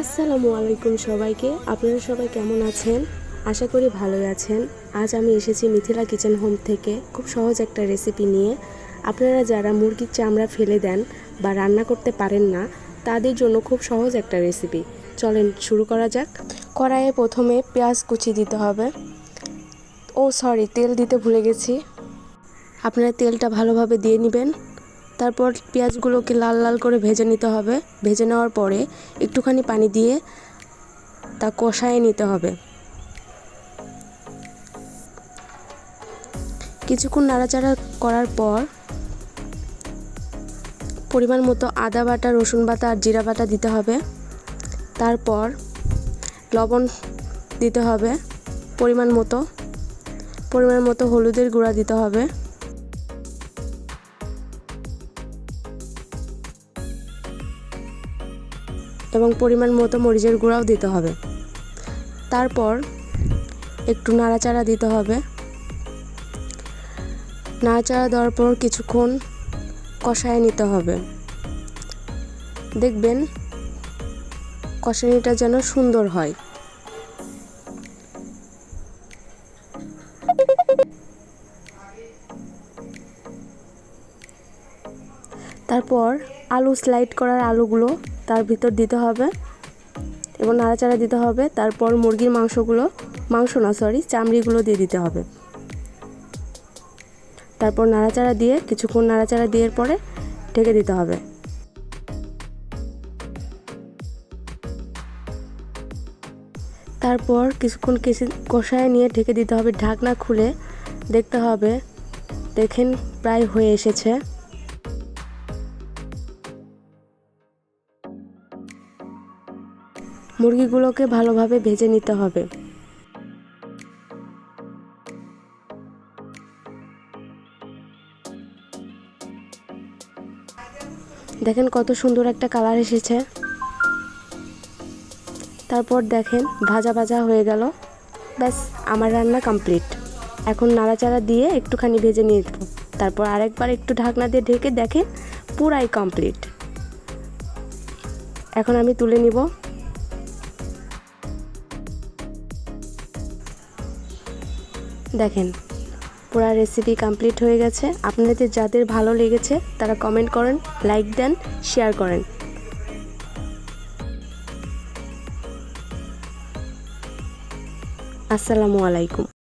আসসালামু আলাইকুম সবাইকে। আপনারা সবাই কেমন আছেন? আশা করি ভালোই আছেন। আজ আমি এসেছি মিথিলা কিচেন হোম থেকে খুব সহজ একটা রেসিপি নিয়ে। আপনারা যারা মুরগির চামড়া ফেলে দেন বা রান্না করতে পারেন না, তাদের জন্য খুব সহজ একটা রেসিপি। চলেন শুরু করা যাক। কড়াইয়ে প্রথমে পেঁয়াজ কুচি দিতে হবে। ও, সরি, তেল দিতে ভুলে গেছি। আপনারা তেলটা ভালোভাবে দিয়ে নেবেন। তারপর পেঁয়াজগুলোকে লাল লাল করে ভেজে নিতে হবে। ভেজে নেওয়ার পরে একটুখানি পানি দিয়ে তা কষায় নিতে হবে। কিছুক্ষণ নাড়াচাড়া করার পর পরিমাণ মতো আদা বাটা, রসুন বাটা আর জিরা বাটা দিতে হবে। তারপর লবণ দিতে হবে। পরিমাণ মতো পরিমাণ মতো হলুদের গুঁড়া দিতে হবে। এবং পরিমাণ মতো মরিচের গুঁড়াও দিতে হবে। তারপর একটু নাড়াচাড়া দিতে হবে। নাড়াচাড়া দেওয়ার পর কিছুক্ষণ কষায় নিতে হবে। দেখবেন কষানিটা যেন সুন্দর হয়। তারপর আলু স্লাইড করার আলুগুলো তার ভিতর দিতে হবে এবং নাড়াচাড়া দিতে হবে। তারপর মুরগির মাংসগুলো, মাংস না সরি চামড়িগুলো দিয়ে দিতে হবে। তারপর নাড়াচাড়া দিয়ে, কিছুক্ষণ নাড়াচাড়া দিয়ে পরে ঢেকে দিতে হবে। তারপর কিছুক্ষণ কষায় নিয়ে ঢেকে দিতে হবে। ঢাকনা খুলে দেখতে হবে। দেখেন, প্রায় হয়ে এসেছে। মুরগিগুলোকে ভালোভাবে ভেজে নিতে হবে। দেখেন কত সুন্দর একটা কালার এসেছে। তারপর দেখেন ভাজা ভাজা হয়ে গেল। ব্যাস, আমার রান্না কমপ্লিট। এখন নাড়াচাড়া দিয়ে একটুখানি ভেজে নিয়ে তারপর আরেকবার একটু ঢাকনা দিয়ে ঢেকে দেখেন পুরাই কমপ্লিট। এখন আমি তুলে নিব। দেখেন, পুরো রেসিপি কমপ্লিট হয়ে গেছে। আপনাদের যাদের ভালো লেগেছে, তারা কমেন্ট করেন লাইক দেন শেয়ার করেন। আসসালামু আলাইকুম।